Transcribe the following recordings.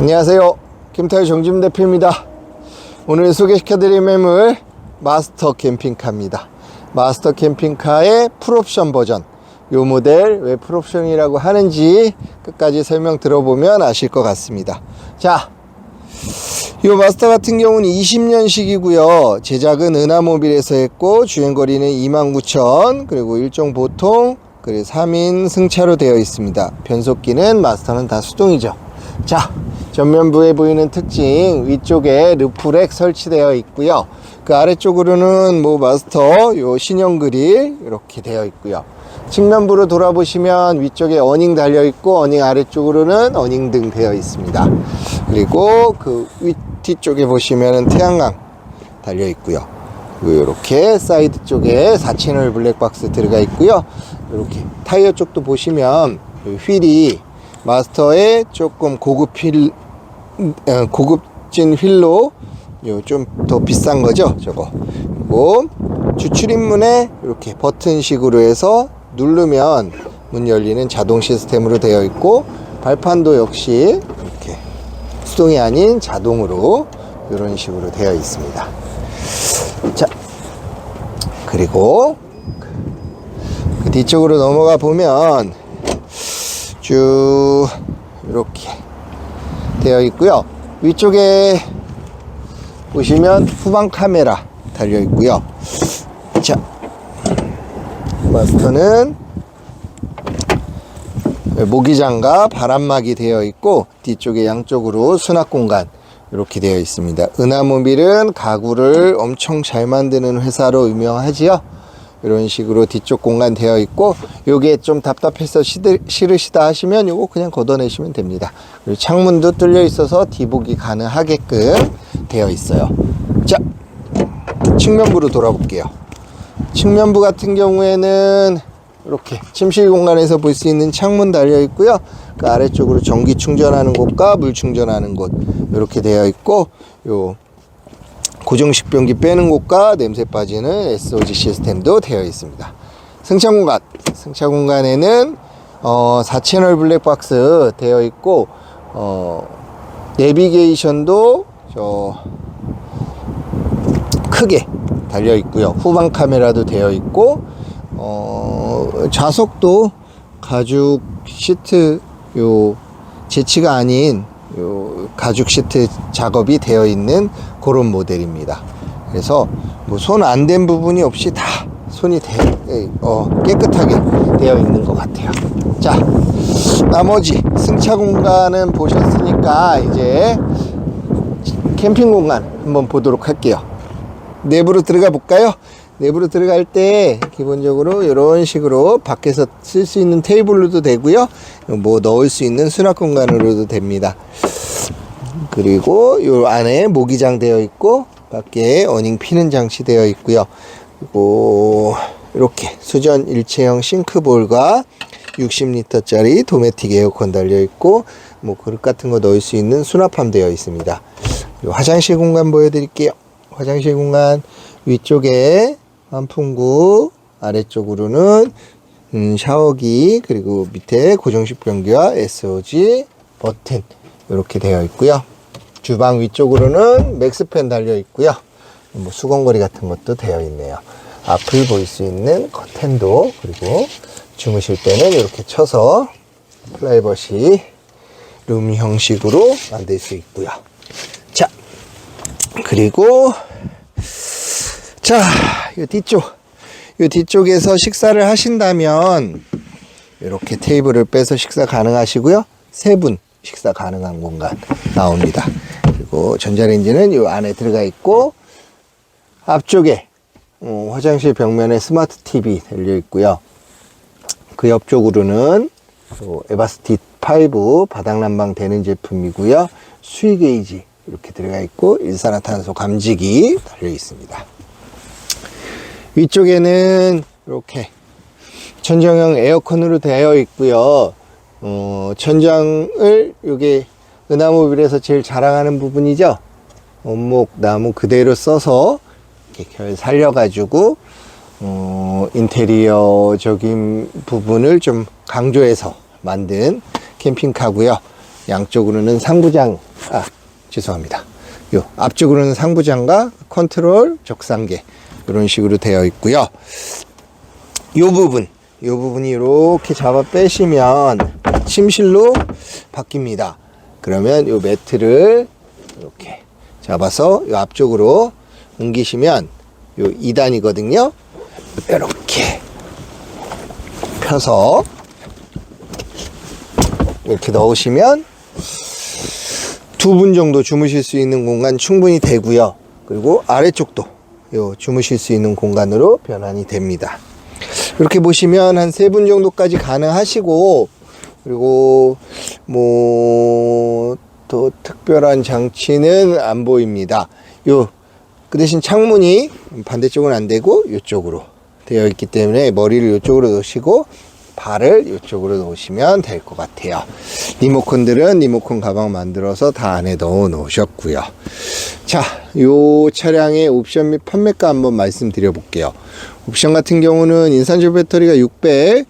안녕하세요. 김타희 정지임 대표입니다. 오늘 소개시켜드릴 매물 마스터 캠핑카입니다. 마스터 캠핑카의 풀옵션 버전. 요 모델 왜 풀옵션이라고 하는지 끝까지 설명 들어보면 아실 것 같습니다. 자, 이 마스터 같은 경우는 20년식이고요. 제작은 은하모빌에서 했고 주행거리는 29,000 그리고 일종 보통 그리고 3인 승차로 되어 있습니다. 변속기는 마스터는 다 수동이죠. 자, 전면부에 보이는 특징 위쪽에 루프렉 설치되어 있고요. 그 아래쪽으로는 뭐 마스터 요 신형 그릴 이렇게 되어 있고요. 측면부로 돌아보시면 위쪽에 어닝 달려 있고 어닝 아래쪽으로는 어닝 등 되어 있습니다. 그리고 그 위, 뒤쪽에 보시면은 태양광 달려 있고요. 이렇게 사이드 쪽에 4채널 블랙박스 들어가 있고요. 이렇게 타이어 쪽도 보시면 이 휠이 마스터의 조금 고급 고급진 휠로 좀더 비싼 거죠, 저거. 그리고 주출입문에 이렇게 버튼식으로 해서 누르면 문 열리는 자동 시스템으로 되어 있고 발판도 역시 이렇게 수동이 아닌 자동으로 이런 식으로 되어 있습니다. 자, 그리고 그 뒤쪽으로 넘어가 보면 쭉 이렇게 되어 있고요. 위쪽에 보시면 후방 카메라 달려 있고요. 자, 마스터는 모기장과 바람막이 되어 있고 뒤쪽에 양쪽으로 수납 공간 이렇게 되어 있습니다. 은하모빌은 가구를 엄청 잘 만드는 회사로 유명하지요. 이런 식으로 뒤쪽 공간 되어 있고 요게 좀 답답해서 싫으시다 하시면 요거 그냥 걷어내시면 됩니다. 그리고 창문도 뚫려 있어서 뒤보기 가능하게끔 되어 있어요. 자, 측면부로 돌아볼게요. 측면부 같은 경우에는 이렇게 침실 공간에서 볼 수 있는 창문 달려 있고요. 그 아래쪽으로 전기 충전하는 곳과 물 충전하는 곳 이렇게 되어 있고 요 고정식 변기 빼는 곳과 냄새 빠지는 SOG 시스템도 되어 있습니다. 승차 공간 승차 공간에는 어, 4채널 블랙박스 되어 있고 어, 내비게이션도 저 크게 달려 있고요. 후방 카메라도 되어 있고 어, 좌석도 가죽 시트 요 재치가 아닌 요 가죽 시트 작업이 되어 있는 그런 모델입니다. 그래서 뭐 손 안 댄 부분이 없이 다 손이 대, 에, 어, 깨끗하게 되어 있는 것 같아요. 자, 나머지 승차 공간은 보셨으니까 이제 캠핑 공간 한번 보도록 할게요. 내부로 들어가 볼까요? 내부로 들어갈 때 기본적으로 이런 식으로 밖에서 쓸 수 있는 테이블로도 되고요. 뭐 넣을 수 있는 수납 공간으로도 됩니다. 그리고 요 안에 모기장 되어 있고 밖에 어닝 피는 장치 되어 있고요. 그리고 이렇게 수전 일체형 싱크볼과 60리터짜리 도메틱 에어컨 달려 있고 뭐 그릇 같은 거 넣을 수 있는 수납함 되어 있습니다. 요 화장실 공간 보여드릴게요. 화장실 공간 위쪽에 환풍구 아래쪽으로는 음, 샤워기 그리고 밑에 고정식 변기와 SOG 버튼 이렇게 되어 있고요. 주방 위쪽으로는 맥스팬 달려 있고요. 뭐 수건거리 같은 것도 되어 있네요. 앞을 볼 수 있는 커튼도 그리고 주무실 때는 이렇게 쳐서 플라이버시 룸 형식으로 만들 수 있고요. 자, 그리고 자, 이 뒤쪽, 이 뒤쪽에서 식사를 하신다면 이렇게 테이블을 빼서 식사 가능하시고요. 세 분 식사 가능한 공간 나옵니다. 그리고 전자레인지는 이 안에 들어가 있고 앞쪽에 어, 화장실 벽면에 스마트 TV 달려 있고요. 그 옆쪽으로는 또 에바스티 5 바닥난방 되는 제품이고요. 수위 게이지 이렇게 들어가 있고 일산화탄소 감지기 달려 있습니다. 위쪽에는 이렇게 천정형 에어컨으로 되어 있고요. 어, 천장을 요게 은하모빌에서 제일 자랑하는 부분이죠. 원목 나무 그대로 써서 이렇게 결 살려가지고 어, 인테리어적인 부분을 좀 강조해서 만든 캠핑카고요. 양쪽으로는 상부장, 아, 죄송합니다. 요 앞쪽으로는 상부장과 컨트롤 적상계 이런 식으로 되어 있고요. 요 부분, 요 부분이 이렇게 잡아 빼시면 침실로 바뀝니다. 그러면 요 매트를 이렇게 잡아서 요 앞쪽으로 옮기시면 요 2단이거든요. 이렇게 펴서 이렇게 넣으시면 두 분 정도 주무실 수 있는 공간 충분히 되고요. 그리고 아래쪽도 요 주무실 수 있는 공간으로 변환이 됩니다. 이렇게 보시면 한 세 분 정도까지 가능하시고 그리고 뭐 또 특별한 장치는 안 보입니다. 요 그 대신 창문이 반대쪽은 안 되고 이쪽으로 되어 있기 때문에 머리를 이쪽으로 놓으시고 발을 이쪽으로 놓으시면 될 것 같아요. 리모컨들은 리모컨 가방 만들어서 다 안에 넣어 놓으셨고요. 자, 요 차량의 옵션 및 판매가 한번 말씀드려 볼게요. 옵션 같은 경우는 인산철 배터리가 600,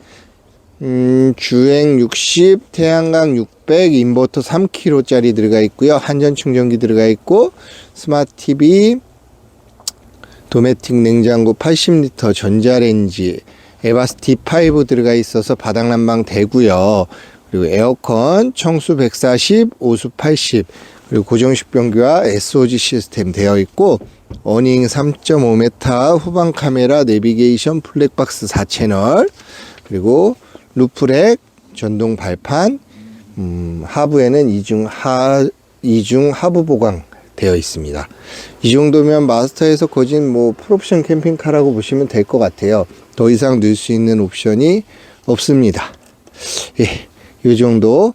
음, 주행 60, 태양광 600, 인버터 3kg짜리 들어가 있고요. 한전 충전기 들어가 있고 스마트 TV, 도메틱 냉장고 80리터 전자레인지 에바스티 5 들어가 있어서 바닥 난방 되고요. 그리고 에어컨 청수 140, 오수 80 그리고 고정식 변기와 SOG 시스템 되어 있고 어닝 3.5m 후방 카메라 내비게이션 플랫박스 4채널 그리고 루프렉 전동 발판 음, 하부에는 이중 하 이중 하부 보강 되어 있습니다. 이 정도면 마스터에서 거진 뭐 풀옵션 캠핑카라고 보시면 될 것 같아요. 더 이상 넣을 수 있는 옵션이 없습니다. 예, 이 정도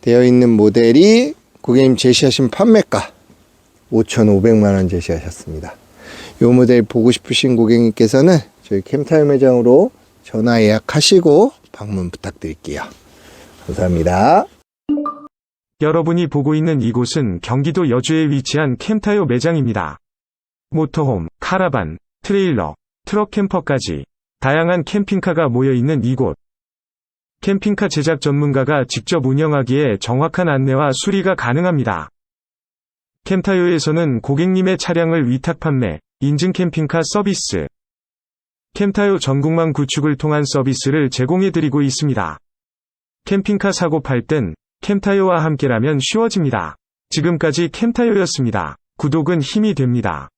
되어 있는 모델이 고객님 제시하신 판매가 5,500만 원 제시하셨습니다. 이 모델 보고 싶으신 고객님께서는 저희 캠타임 매장으로 전화 예약하시고 방문 부탁드릴게요. 감사합니다. 여러분이 보고 있는 이곳은 경기도 여주에 위치한 캠타요 매장입니다. 모터홈, 카라반, 트레일러, 트럭 캠퍼까지 다양한 캠핑카가 모여 있는 이곳. 캠핑카 제작 전문가가 직접 운영하기에 정확한 안내와 수리가 가능합니다. 캠타요에서는 고객님의 차량을 위탁 판매, 인증 캠핑카 서비스, 캠타요 전국망 구축을 통한 서비스를 제공해 드리고 있습니다. 캠핑카 사고 팔 땐 캠타요와 함께라면 쉬워집니다. 지금까지 캠타요였습니다. 구독은 힘이 됩니다.